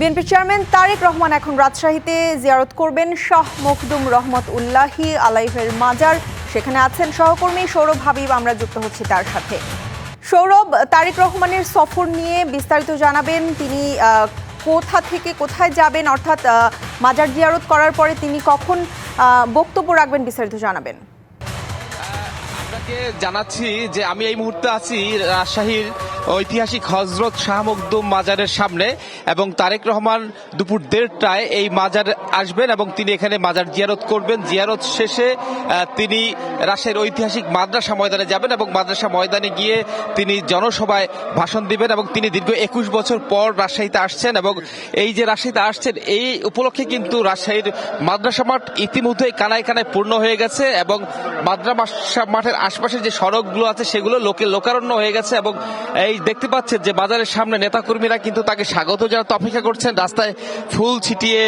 BNP chairman Tarique Rahman এখন রাজশাহীতে জিয়ারত করবেন শাহ মখদুম রহমত উল্লাহি আলাইহের মাজার। সেখানে আছেন সহকর্মী সৌরভ হাবিব, আমরা যুক্ত হচ্ছি তার সাথে। সৌরভ, তারেক রহমানের সফর নিয়ে বিস্তারিত জানাবেন। তিনি কোথা থেকে কোথায় যাবেন? অর্থাৎ মাজার জিয়ারত করার পরে তিনি কখন বক্তব্য রাখবেন বিস্তারিত জানাবেন। আপনাকে জানাচ্ছি যে আমি এই মুহূর্তে আছি রাজশাহীর ঐতিহাসিক হজরত শাহ মাজারের সামনে এবং তারেক রহমান দুপুর দেড়টায় এই মাজার আসবেন এবং তিনি এখানে মাজার জিয়ারত করবেন। জিয়ারত শেষে তিনি রাজশাহীর ঐতিহাসিক মাদ্রাসা ময়দানে যাবেন এবং মাদ্রাসা ময়দানে গিয়ে তিনি জনসভায় ভাষণ দিবেন এবং তিনি দীর্ঘ একুশ বছর পর রাজশাহীতে আসছেন এবং এই যে রাজশাহীতে আসছেন, এই উপলক্ষে কিন্তু রাজশাহীর মাদ্রাসা মাঠ ইতিমধ্যেই কানায় কানায় পূর্ণ হয়ে গেছে এবং মাদ্রাসা মাঠের আশপাশের যে সড়কগুলো আছে সেগুলো লোকে লোকারণ্য হয়ে গেছে এবং এই দেখতে পাচ্ছেন যে বাজারের সামনে নেতাকর্মীরা কিন্তু তাকে স্বাগত জানাতে অপেক্ষা করছেন। রাস্তায় ফুল ছিটিয়ে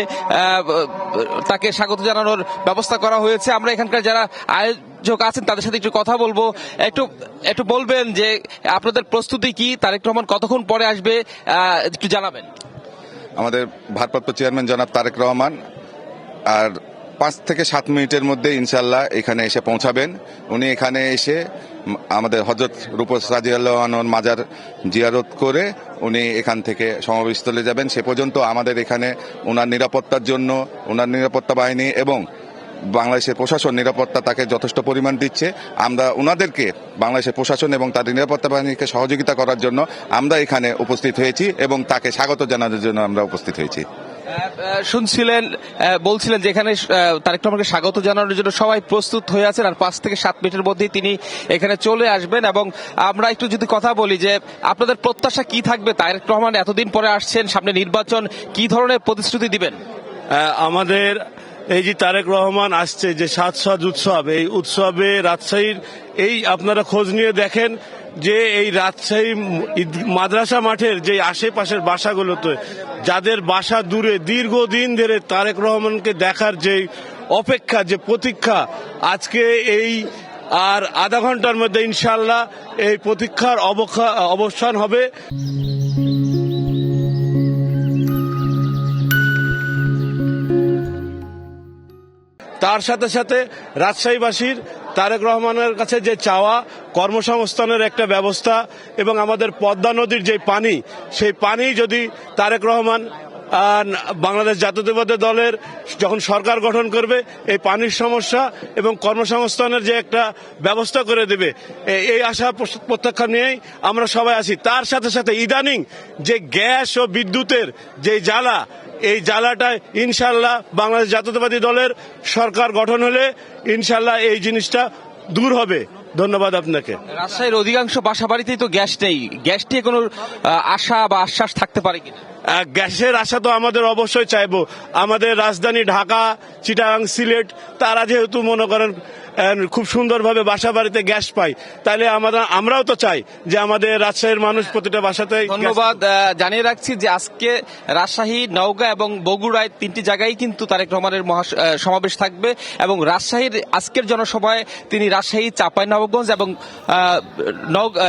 তাকে স্বাগত জানানোর ব্যবস্থা করা হয়েছে। আমরা এখানকার যারা আয়োজক আছেন, তাদের সাথে একটু কথা বলব। একটু একটু বলবেন যে আপনাদের প্রস্তুতি কি? তারেক রহমান কতক্ষণ পরে আসবে? একটু জানাবেন। আমাদের ভারপ্রাপ্ত চেয়ারম্যান জনাব তারেক রহমান, আর পাঁচ থেকে সাত মিনিটের মধ্যে ইনশাল্লাহ এখানে এসে পৌঁছাবেন। উনি এখানে এসে আমাদের হজরত রূপস রাজিয়াল্লাহর মাজার জিয়ারত করে উনি এখান থেকে সমাবেশস্থলে যাবেন। সে পর্যন্ত আমাদের এখানে ওনার নিরাপত্তার জন্য ওনার নিরাপত্তা বাহিনী এবং বাংলাদেশের প্রশাসন নিরাপত্তা তাকে যথেষ্ট পরিমাণ দিচ্ছে। আমরা ওনাদেরকে বাংলাদেশের প্রশাসন এবং তাদের নিরাপত্তা বাহিনীকে সহযোগিতা করার জন্য আমরা এখানে উপস্থিত হয়েছি এবং তাকে স্বাগত জানানোর জন্য আমরা উপস্থিত হয়েছি। শুনছিলেন বলছিলেন যে এখানে তারেক রহমানকে স্বাগত জানানোর জন্য সবাই প্রস্তুত হয়ে আছেন আর পাঁচ থেকে সাত মিনিটের মধ্যেই তিনি এখানে চলে আসবেন এবং আমরা একটু যদি কথা বলি যে আপনাদের প্রত্যাশা কি থাকবে? তারেক রহমান এতদিন পরে আসছেন, সামনে নির্বাচন, কি ধরনের প্রতিশ্রুতি দিবেন? আমাদের এই যে তারেক রহমান আসছে, যে সাত সাত উৎসব, এই উৎসবে রাজশাহীর এই আপনারা খোঁজ নিয়ে দেখেন যে এই রাজশাহী মাদ্রাসা মাঠের যে আশেপাশের বাসাগুলোতে, যাদের বাসা দূরে দীর্ঘদিন ধরে তারেক রহমানকে দেখার যে অপেক্ষা, যে প্রতীক্ষা, আজকে এই আর আধা ঘণ্টার মধ্যে ইনশাল্লাহ এই প্রতীক্ষার অবসান হবে। তার সাথে সাথে রাজশাহীবাসীর তারেক রহমানের কাছে যে চাওয়া, কর্মসংস্থানের একটা ব্যবস্থা এবং আমাদের পদ্মা নদীর যে পানি, সেই পানি যদি তারেক রহমান বাংলাদেশ জাতীয়তাবাদী দলের যখন সরকার গঠন করবে, এই পানির সমস্যা এবং কর্মসংস্থানের যে একটা ব্যবস্থা করে দেবে এই আশা প্রত্যাখ্যান নিয়েই আমরা সবাই আছি। তার সাথে সাথে ইদানিং যে গ্যাস ও বিদ্যুতের যে জ্বালা, এই জ্বালাটা ইনশাল্লাহ বাংলাদেশ জাতীয়তাবাদী দলের সরকার গঠন হলে ইনশাল্লাহ এই জিনিসটা দূর হবে। ধন্যবাদ আপনাকে। রাজশাহীর অধিকাংশ বাসা বাড়িতেই তো গ্যাস নেই। গ্যাস নিয়ে কোনো আশা বা আশ্বাস থাকতে পারে কিনা? গ্যাসের আশা তো আমাদের অবশ্যই চাইব। আমাদের রাজধানী ঢাকা, চিটাগাং, সিলেট, তারা যেহেতু মনে করেন খুব সুন্দরভাবে বাসা বাড়িতে গ্যাস পাই। তাহলে আমরা আমরাও তো চাই যে আমাদের রাজশাহীর মানুষ প্রতিটা বাসাতে ধন্যবাদ জানিয়ে রাখছি যে আজকে রাজশাহী নওগাঁ এবং বগুড়ায় তিনটি জায়গায় কিন্তু তারেক রহমানের মহা- সমাবেশ থাকবে এবং রাজশাহীর আজকের জনসভায় তিনি রাজশাহী চাঁপাইনবাবগঞ্জ এবং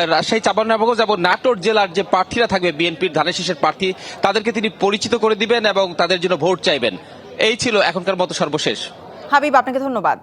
রাজশাহী চাঁপাইনবাবগঞ্জ এবং নাটোর জেলার যে প্রার্থীরা থাকবে বিএনপির ধানের শীষের প্রার্থী তাদেরকে তিনি পরিচিত করে দিবেন এবং তাদের জন্য ভোট চাইবেন। এই ছিল এখনকার মতো সর্বশেষ। হাবিব আপনাকে ধন্যবাদ।